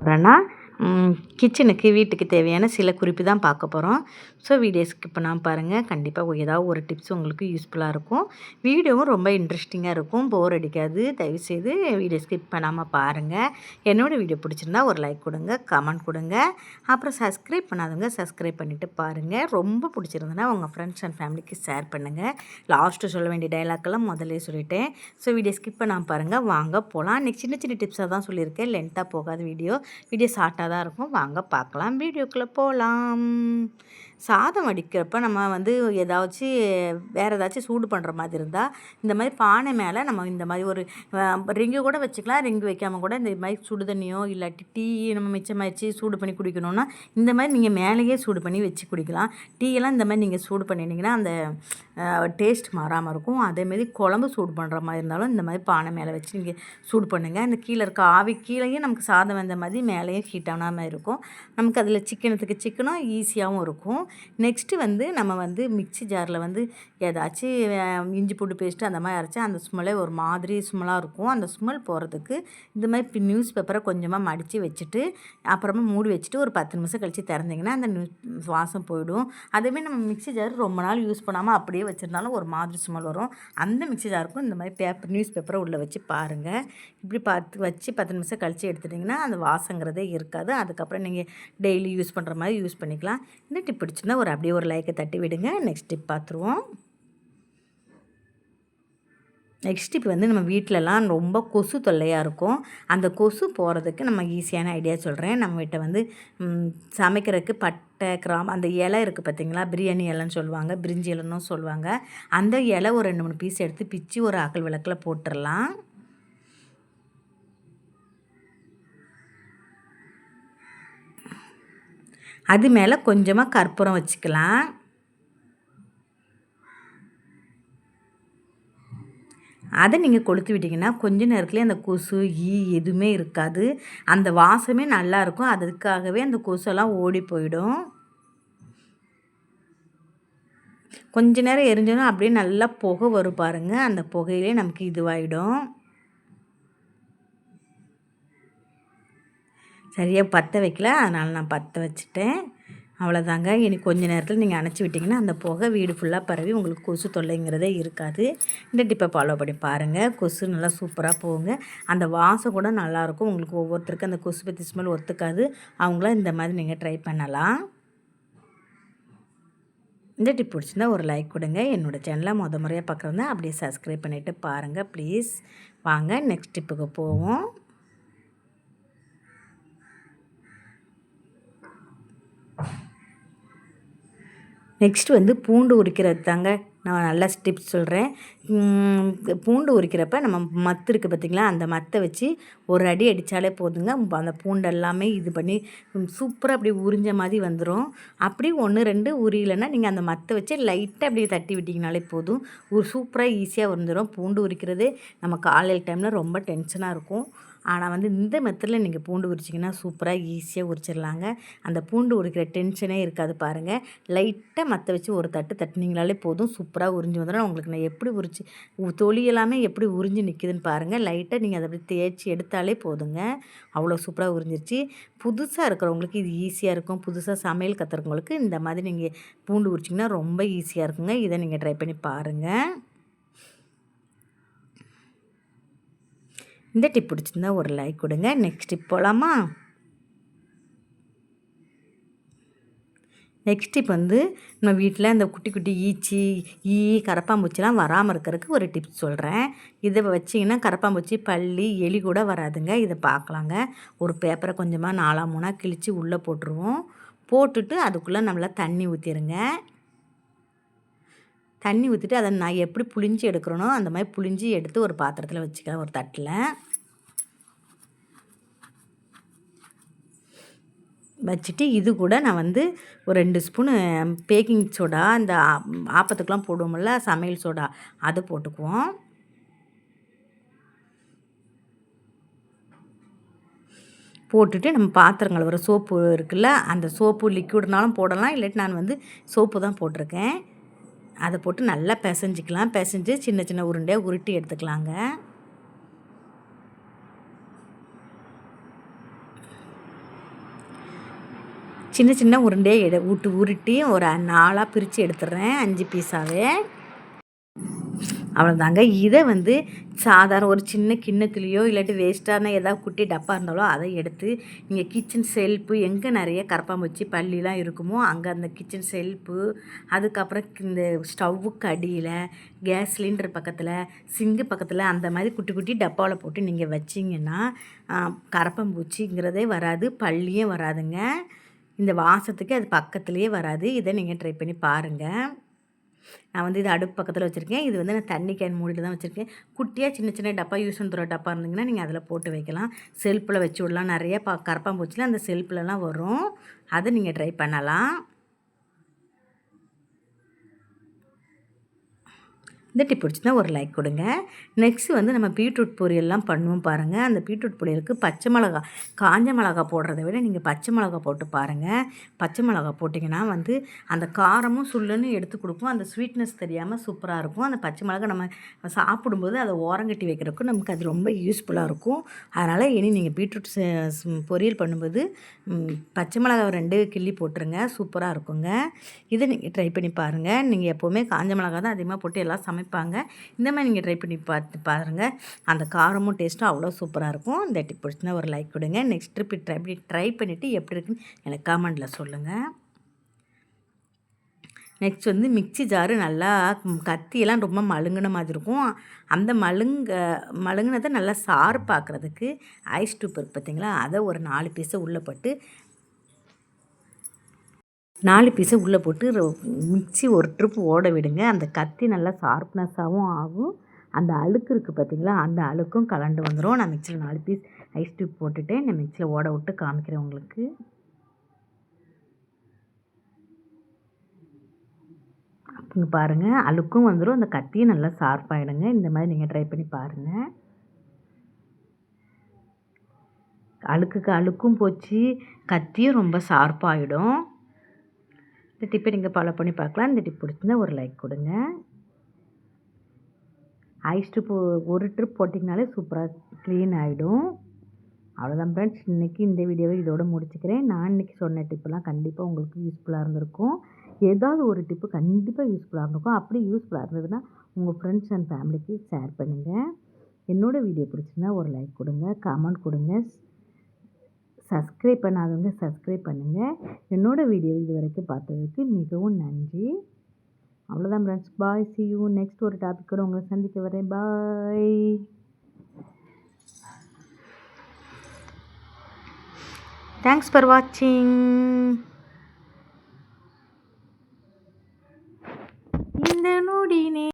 போகிறேன்னா கிச்சனுக்கு வீட்டுக்கு தேவையான சில குறிப்பு தான் பார்க்க போகிறோம் ஸோ வீடியோ ஸ்கிப் பண்ணாமல் பாருங்கள் கண்டிப்பாக ஏதாவது ஒரு டிப்ஸ் உங்களுக்கு யூஸ்ஃபுல்லாக இருக்கும். வீடியோவும் ரொம்ப இன்ட்ரெஸ்டிங்காக இருக்கும். போர் அடிக்காது. தயவுசெய்து வீடியோ ஸ்கிப் பண்ணாமல் பாருங்கள் என்னோடய வீடியோ பிடிச்சிருந்தா ஒரு லைக் கொடுங்க கமெண்ட் கொடுங்க. அப்புறம் சப்ஸ்கிரைப் பண்ணாதவங்க சப்ஸ்கிரைப் பண்ணிவிட்டு பாருங்கள் ரொம்ப பிடிச்சிருந்ததுன்னா உங்கள் ஃப்ரெண்ட்ஸ் அண்ட் ஃபேமிலிக்கு ஷேர் பண்ணுங்கள் லாஸ்ட்டு சொல்ல வேண்டிய டைலாக்கெல்லாம் முதல்ல சொல்லிட்டேன். ஸோ வீடியோ ஸ்கிப் பண்ணாமல் பாருங்கள் வாங்க போகலாம் நெக்ஸ்ட் சின்ன சின்ன டிப்ஸாக தான் சொல்லியிருக்கேன். லென்த்தாக போகாத வீடியோ. வீடியோ ஷார்ட்டாக தான் இருக்கும். வாங்க பார்க்கலாம். வீடியோக்குள்ளே போகலாம் சாதம் வடிக்கிறப்ப நம்ம வந்து ஏதாச்சும் வேறு ஏதாச்சும் சூடு பண்ணுற மாதிரி இருந்தால் இந்த மாதிரி பானை மேலே நம்ம இந்த மாதிரி ஒரு ரிங்கு கூட வச்சுக்கலாம். ரிங்கு வைக்காமல் கூட இந்த மாதிரி சுடு தண்ணியோ இல்லாட்டி டீ நம்ம மிச்சமாகிடுச்சு சூடு பண்ணி குடிக்கணும்னா இந்த மாதிரி நீங்கள் மேலேயே சூடு பண்ணி வச்சு குடிக்கலாம். டீயெல்லாம் இந்த மாதிரி நீங்கள் சூடு பண்ணிட்டீங்கன்னா அந்த டேஸ்ட் மாறாமல் இருக்கும். அதேமாரி குழம்பு சூடு பண்ணுற மாதிரி இருந்தாலும் இந்த மாதிரி பானை மேலே வச்சு நீங்கள் சூடு பண்ணுங்கள் அந்த கீழே இருக்க ஆவி கீழேயும் நமக்கு சாதம் வந்த மாதிரி மேலேயும் ஹீட் ஆனாமல் இருக்கும். நமக்கு அதில் சிக்கனத்துக்கு சிக்கனும் ஈஸியாகவும் இருக்கும். நெக்ஸ்ட்டு வந்து நம்ம வந்து மிக்சி ஜாரில் வந்து ஏதாச்சும் இஞ்சி பூண்டு பேஸ்ட்டு அந்த மாதிரி அரைச்சா அந்த ஸ்மெல்லே ஒரு மாதிரி ஸ்மெல்லாக இருக்கும். அந்த ஸ்மெல் போகிறதுக்கு இந்த மாதிரி நியூஸ் பேப்பரை கொஞ்சமாக மடித்து வச்சுட்டு அப்புறமா மூடி வச்சுட்டு ஒரு பத்து நிமிஷம் கழித்து திறந்திங்கன்னா அந்த நியூஸ் வாசம் போயிடும். அதேமாதிரி நம்ம மிக்சி ஜார் ரொம்ப நாள் யூஸ் பண்ணாமல் அப்படியே வச்சுருந்தாலும் ஒரு மாதிரி ஸ்மெல் வரும். அந்த மிக்சி ஜாருக்கும் இந்த மாதிரி பேப்பர் நியூஸ் பேப்பரை உள்ளே வச்சு பாருங்கள் இப்படி பார்த்து வச்சு பத்து நிமிஷம் கழித்து எடுத்துட்டிங்கன்னா அந்த வாசங்கிறதே இருக்காது. அதுக்கப்புறம் நீங்கள் டெய்லி யூஸ் பண்ணுற மாதிரி யூஸ் பண்ணிக்கலாம். இந்த டிப் பிடிச்சிருந்தா ஒரு அப்படியே ஒரு லைக்கை தட்டி விடுங்க. நெக்ஸ்ட் டிப் பார்த்துருவோம் நெக்ஸ்ட் இப்போ வந்து நம்ம வீட்டிலலாம் ரொம்ப கொசு தொல்லையாக இருக்கும். அந்த கொசு போகிறதுக்கு நம்ம ஈஸியான ஐடியா சொல்கிறேன் நம்ம வீட்டை வந்து சமைக்கிறதுக்கு பட்டை கிராம் அந்த இலை இருக்குது பார்த்திங்களா பிரியாணி இலைன்னு சொல்லுவாங்க. பிரிஞ்சி இலைன்னு சொல்லுவாங்க. அந்த இலை ஒரு ரெண்டு மூணு பீஸ் எடுத்து பிச்சு ஒரு அகல் விளக்கில் போட்டுடலாம் அது மேலே கொஞ்சமாக கற்பூரம் வச்சுக்கலாம். அதை நீங்கள் கொளுத்து விட்டிங்கன்னா கொஞ்ச நேரத்துலேயே அந்த கொசு ஈ எதுவுமே இருக்காது. அந்த வாசமே நல்லாயிருக்கும் அதுக்காகவே அந்த கொசுலாம் ஓடி போயிடும். கொஞ்ச நேரம் எரிஞ்சோன்னா அப்படியே நல்லா புகை வரும் பாருங்கள் அந்த புகையிலே நமக்கு இதுவாகிடும் சரியாக பற்ற வைக்கல. அதனால் நான் பற்ற வச்சுட்டேன். அவ்வளோதாங்க இனி கொஞ்சம் நேரத்தில் நீங்கள் அணைச்சி விட்டிங்கன்னா அந்த புகை வீடு ஃபுல்லாக பரவி உங்களுக்கு கொசு தொல்லைங்கிறதே இருக்காது. இந்த டிப்பை ஃபாலோ பண்ணி பாருங்கள் கொசு நல்லா சூப்பராக போகுங்க. அந்த வாசம் கூட நல்லாயிருக்கும் உங்களுக்கு ஒவ்வொருத்தருக்கும் அந்த கொசு பற்றி ஸ்மெல் ஒத்துக்காது. அவங்களாம் இந்த மாதிரி நீங்கள் ட்ரை பண்ணலாம். இந்த டிப் பிடிச்சிருந்தா ஒரு லைக் கொடுங்க. என்னோடய சேனலை முத முறையாக பார்க்குறதா அப்படியே சப்ஸ்கிரைப் பண்ணிவிட்டு பாருங்கள் ப்ளீஸ் வாங்க நெக்ஸ்ட் டிப்புக்கு போவோம். நெக்ஸ்ட் வந்து பூண்டு உரிக்கிறது தாங்க நான் நல்லா டிப்ஸ் சொல்கிறேன் பூண்டு உரிக்கிறப்ப நம்ம மத்து இருக்குது பார்த்திங்களா அந்த மத்தை வச்சு ஒரு அடி அடித்தாலே போதுங்க. அந்த பூண்டு எல்லாமே இது பண்ணி சூப்பராக அப்படி உறிஞ்ச மாதிரி வந்துடும் அப்படி ஒன்று ரெண்டு உரியலைன்னா நீங்கள் அந்த மத்தை வச்சு லைட்டாக அப்படியே தட்டி விட்டிங்கனாலே போதும். ஒரு சூப்பராக ஈஸியாக வந்துடும் பூண்டு உரிக்கிறது நம்ம காலையில் டைமில் ரொம்ப டென்ஷனாக இருக்கும். ஆனால் வந்து இந்த மெத்தடில் நீங்கள் பூண்டு உரிச்சிங்கன்னா சூப்பராக ஈஸியாக உரிச்சிடலாங்க அந்த பூண்டு உரிக்கிற டென்ஷனே இருக்காது பாருங்கள் லைட்டாக மற்ற வச்சு ஒரு தட்டு தட்டினீங்களாலே போதும். சூப்பராக உறிஞ்சி வந்துடும் உங்களுக்கு நான் எப்படி உரிச்சு தொலி எல்லாமே எப்படி உறிஞ்சி நிற்கிதுன்னு பாருங்கள் லைட்டாக நீங்கள் அதை அப்படி தேய்ச்சி எடுத்தாலே போதுங்க. அவ்வளோ சூப்பராக உறிஞ்சிருச்சு. புதுசாக இருக்கிறவங்களுக்கு இது ஈஸியாக இருக்கும். புதுசாக சமையல் கற்றுறவங்களுக்கு இந்த மாதிரி நீங்கள் பூண்டு உரிச்சிங்கன்னா ரொம்ப ஈஸியாக இருக்குங்க. இதை நீங்கள் ட்ரை பண்ணி பாருங்கள் இந்த டிப் பிடிச்சிருந்தா ஒரு லைக் கொடுங்க. நெக்ஸ்ட் டிப் போகலாமா நெக்ஸ்ட் டிப் வந்து நம்ம வீட்டில் இந்த குட்டி குட்டி ஈச்சி ஈ கரப்பாம்பூச்சிலாம் வராமல் இருக்கிறதுக்கு ஒரு டிப்ஸ் சொல்கிறேன் இதை வச்சிங்கன்னா கரப்பாம்பூச்சி பள்ளி எலி கூட வராதுங்க. இதை பார்க்கலாங்க. ஒரு பேப்பரை கொஞ்சமாக நாலா மூணாக கிழித்து உள்ளே போட்டுருவோம். போட்டுட்டு அதுக்குள்ளே நம்மளை தண்ணி ஊற்றிடுங்க தண்ணி ஊற்றிட்டு அதை நான் எப்படி புளிஞ்சு எடுக்கிறனோ அந்த மாதிரி புளிஞ்சு எடுத்து ஒரு பாத்திரத்தில் வச்சுக்கலாம் ஒரு தட்டில். வச்சுட்டு இது கூட நான் வந்து ஒரு ரெண்டு ஸ்பூனு பேக்கிங் சோடா இந்த ஆப்பத்துக்கெலாம் போடுவோம்ல சமையல் சோடா அது போட்டுக்குவோம். போட்டுட்டு நம்ம பாத்திரங்கள் வர சோப்பு இருக்குல்ல அந்த சோப்பு லிக்விட்னாலும் போடலாம் இல்லாட்டி நான் வந்து சோப்பு தான் போட்டிருக்கேன். அதை போட்டு நல்லா பிசைஞ்சிக்கலாம். பிசைஞ்சு சின்ன சின்ன உருண்டையாக உருட்டி எடுத்துக்கலாங்க. சின்ன சின்ன உருண்டையாக எடு விட்டு உருட்டி ஒரு நாளாக பிரித்து எடுத்துடுறேன் அஞ்சு பீஸாகவே அவ்வளோதாங்க இதை வந்து சாதாரண ஒரு சின்ன கிண்ணத்துலேயோ இல்லாட்டி வேஸ்ட்டான ஏதாவது குட்டி டப்பா இருந்தாலோ அதை எடுத்து இங்கே கிச்சன் செல்ஃபு எங்கே நிறைய கரப்பாம்பூச்சி பள்ளிலாம் இருக்குமோ அங்கே அந்த கிச்சன் செல்ஃபு அதுக்கப்புறம் இந்த ஸ்டவ்வுக்கு அடியில் கேஸ் சிலிண்டர் பக்கத்தில் சிங்கு பக்கத்தில் அந்த மாதிரி குட்டி குட்டி டப்பாவில் போட்டு நீங்கள் வச்சிங்கன்னா கரப்பாம்பூச்சிங்கிறதே வராது பள்ளியும் வராதுங்க. இந்த வாசத்துக்கு அது பக்கத்துலேயே வராது. இதை நீங்கள் ட்ரை பண்ணி பாருங்கள் நான் வந்து இது அடுப்பு பக்கத்தில் வச்சுருக்கேன். இது வந்து நான் தண்ணி கேன் மூடிட்டு தான் வச்சுருக்கேன். குட்டியாக சின்ன சின்ன டப்பா யூஸ் பண்ணுற டப்பா இருந்தீங்கன்னா நீங்கள் அதில் போட்டு வைக்கலாம். செல்ஃபில் வச்சு விடலாம். நிறைய பா கரப்பாம்பூச்சியில் அந்த செல்ஃபிலலாம் வரும். அதை நீங்கள் ட்ரை பண்ணலாம். இந்த டிப் பிடிச்சிருந்தா ஒரு லைக் கொடுங்க. நெக்ஸ்ட்டு வந்து நம்ம பீட்ரூட் பொரியல்லாம் பண்ணுவோம் பாருங்கள் அந்த பீட்ரூட் பொரியலுக்கு பச்சை மிளகா காஞ்ச மிளகா போடுறத விட நீங்கள் பச்சை மிளகா போட்டு பாருங்கள் பச்சை மிளகா போட்டிங்கன்னா வந்து அந்த காரமும் சுள்ளுன்னு எடுத்து கொடுக்கும். அந்த ஸ்வீட்னஸ் தெரியாமல் சூப்பராக இருக்கும். அந்த பச்சை மிளகா நம்ம சாப்பிடும்போது அதை ஓரங்கட்டி வைக்கிறதுக்கும் நமக்கு அது ரொம்ப யூஸ்ஃபுல்லாக இருக்கும். அதனால் இனி நீங்கள் பீட்ரூட் பொரியல் பண்ணும்போது பச்சை மிளகா ரெண்டு கிள்ளி போட்டுருங்க. சூப்பராக இருக்குங்க. இதை நீங்கள் ட்ரை பண்ணி பாருங்கள் நீங்கள் எப்போவுமே காஞ்ச மிளகா தான் அதிகமாக போட்டு எல்லாம் சமை சமைப்பாங்க. இந்த மாதிரி நீங்கள் ட்ரை பண்ணி பார்த்து பாருங்கள் அந்த காரமும் டேஸ்ட்டும் அவ்வளோ சூப்பராக இருக்கும். இந்த டிப் பிடிச்சினா ஒரு லைக் கொடுங்க. நெக்ஸ்ட் ட்ரிப் ட்ரை பண்ணி ட்ரை பண்ணிவிட்டு எப்படி இருக்குன்னு எனக்கு காமெண்டில் சொல்லுங்கள் நெக்ஸ்ட் வந்து மிக்சி ஜாரு நல்லா கத்தியெல்லாம் ரொம்ப மழுங்கின மாதிரி இருக்கும். அந்த மழுங்க மழுங்கினதை நல்லா சாறு பார்க்குறதுக்கு ஐஸ் டூப் இருக்கு பார்த்தீங்களா அதை ஒரு நாலு பீஸை உள்ளே போட்டு நாலு பீஸை உள்ளே போட்டு மிக்சி ஒரு ட்ரிப் ஓட விடுங்க. அந்த கத்தி நல்லா ஷார்ப்னஸாகவும் ஆகும். அந்த அழுக்கு இருக்குது பார்த்திங்களா? அந்த அழுக்கும் கலண்டு வந்துடும் நான் மிக்சியில் நாலு பீஸ் ஐஸ் டியூப் போட்டுட்டு நான் மிக்சியில் ஓட விட்டு காமிக்கிறேன் உங்களுக்கு. இங்கே பாருங்கள் அழுக்கும் வந்துடும் அந்த கத்தியும் நல்லா ஷார்ப்பாகிடுங்க இந்த மாதிரி நீங்கள் ட்ரை பண்ணி பாருங்கள் அழுக்குக்கு அழுக்கும் போச்சு. கத்தியும் ரொம்ப ஷார்ப்பாகிடும் இந்த டிப்பை நீங்கள் ஃபாலோ பண்ணி பார்க்கலாம். இந்த டிப் பிடிச்சிருந்தா ஒரு லைக் கொடுங்க. ஐஸ் ட்ரிப் ஒரு ட்ரிப் போட்டிங்கனாலே சூப்பராக க்ளீன் ஆகிடும் அவ்வளோதான் ஃப்ரெண்ட்ஸ் இன்றைக்கி இந்த வீடியோவை இதோடு முடிச்சுக்கிறேன். நான் இன்றைக்கி சொன்ன டிப்பெல்லாம் கண்டிப்பாக உங்களுக்கு யூஸ்ஃபுல்லாக இருந்திருக்கும். ஏதாவது ஒரு டிப்பு கண்டிப்பாக யூஸ்ஃபுல்லாக இருந்திருக்கும். அப்படி யூஸ்ஃபுல்லாக இருந்ததுன்னா உங்கள் ஃப்ரெண்ட்ஸ் அண்ட் ஃபேமிலிக்கு ஷேர் பண்ணுங்கள் என்னோடய வீடியோ பிடிச்சிருந்தா ஒரு லைக் கொடுங்க. கமெண்ட் கொடுங்க. சப்ஸ்கிரைப் பண்ணாதவங்க சப்ஸ்கிரைப் பண்ணுங்கள் என்னோடய வீடியோ இது வரைக்கும் பார்த்ததுக்கு மிகவும் நன்றி. அவ்வளோதான் friends bye see you next ஒரு டாப்பிக்கோடு உங்களை சந்திக்க வரேன். பாய் தேங்க்ஸ் ஃபார் வாட்சிங் இந்த நொடினே